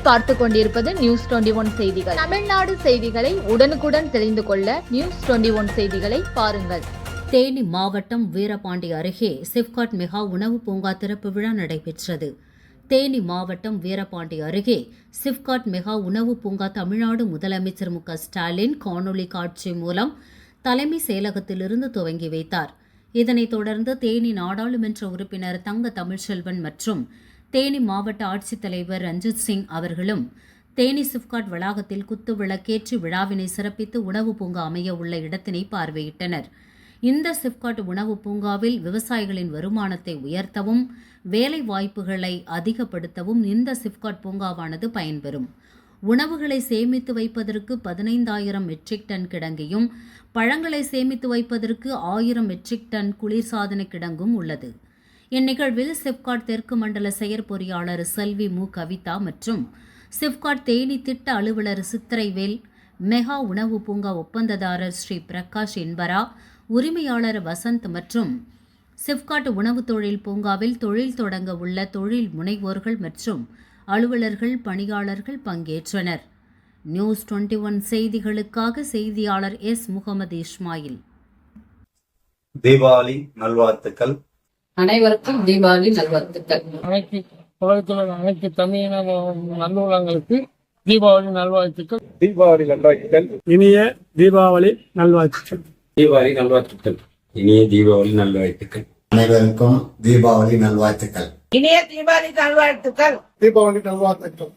பார்த்து கொண்டிருப்பது news twenty one செய்திகள். தமிழ்நாடு செய்திகளை உடனுக்குடன் தெரிந்து கொள்ள நியூஸ் டுவெண்டி ஒன் செய்திகளை பாருங்கள். தேனி மாவட்டம் வீரபாண்டி அருகே சிப்காட் மெகா உணவு பூங்கா திறப்பு விழா நடைபெற்றது. தேனி மாவட்டம் வீரபாண்டி அருகே சிப்காட் மெகா உணவு பூங்கா தமிழ்நாடு முதலமைச்சர் மு ஸ்டாலின் காணொலி காட்சி மூலம் தலைமை செயலகத்திலிருந்து துவங்கி வைத்தார். இதனைத் தொடர்ந்து தேனி நாடாளுமன்ற உறுப்பினர் தங்க தமிழ்ச்செல்வன் மற்றும் தேனி மாவட்ட ஆட்சித்தலைவர் ரஞ்சித் சிங் அவர்களும் தேனி சிப்காட் வளாகத்தில் குத்து விளக்கேற்றி விழாவினை சிறப்பித்து உணவு பூங்கா அமைய உள்ள இடத்தினை பார்வையிட்டனர். இந்த சிப்காட் உணவு பூங்காவில் விவசாயிகளின் வருமானத்தை உயர்த்தவும் வேலை வாய்ப்புகளை அதிகப்படுத்தவும் இந்த சிப்காட் பூங்காவானது பயன்பெறும். உணவுகளை சேமித்து வைப்பதற்கு பதினைந்தாயிரம் மெட்ரிக் டன் கிடங்கையும் பழங்களை சேமித்து வைப்பதற்கு ஆயிரம் மெட்ரிக் டன் குளிர்சாதன கிடங்கும் உள்ளது. இந்நிகழ்வில் சிப்காட் தெற்கு மண்டல செயற்பொறியாளர் செல்வி மு. கவிதா மற்றும் சிப்காட் தேனி திட்ட அலுவலர் சித்திரைவேல் மெகா உணவு பூங்கா ஒப்பந்ததாரர் ஸ்ரீ பிரகாஷ் என்பரா உரிமையாளர் வசந்த் மற்றும் சிப்காட் உணவு தொழில் பூங்காவில் தொழில் தொடங்க உள்ள தொழில் முனைவோர்கள் மற்றும் அலுவலர்கள் பணியாளர்கள் பங்கேற்றனர். நியூஸ் டுவெண்ட்டி ஒன் செய்திகளுக்காக செய்தியாளர் எஸ். முகமது இஸ்மாயில். தீபாவளி நல்வாழ்த்துக்கள். அனைவருக்கும் தீபாவளி நல்வாழ்த்துக்கள். அனைத்து உலகத்தில் அனைத்து தமிழின நல்லுள்ளங்களுக்கு தீபாவளி நல்வாழ்த்துக்கள். தீபாவளி நல்வாழ்த்துக்கள். இனிய தீபாவளி நல்வாழ்த்துக்கள். தீபாவளி நல்வாழ்த்துக்கள். இனிய தீபாவளி நல்வாழ்த்துக்கள். அனைவருக்கும் தீபாவளி நல்வாழ்த்துக்கள். இனிய தீபாவளி நல்வாழ்த்துக்கள். தீபாவளி நல்வாழ்த்துக்கள்.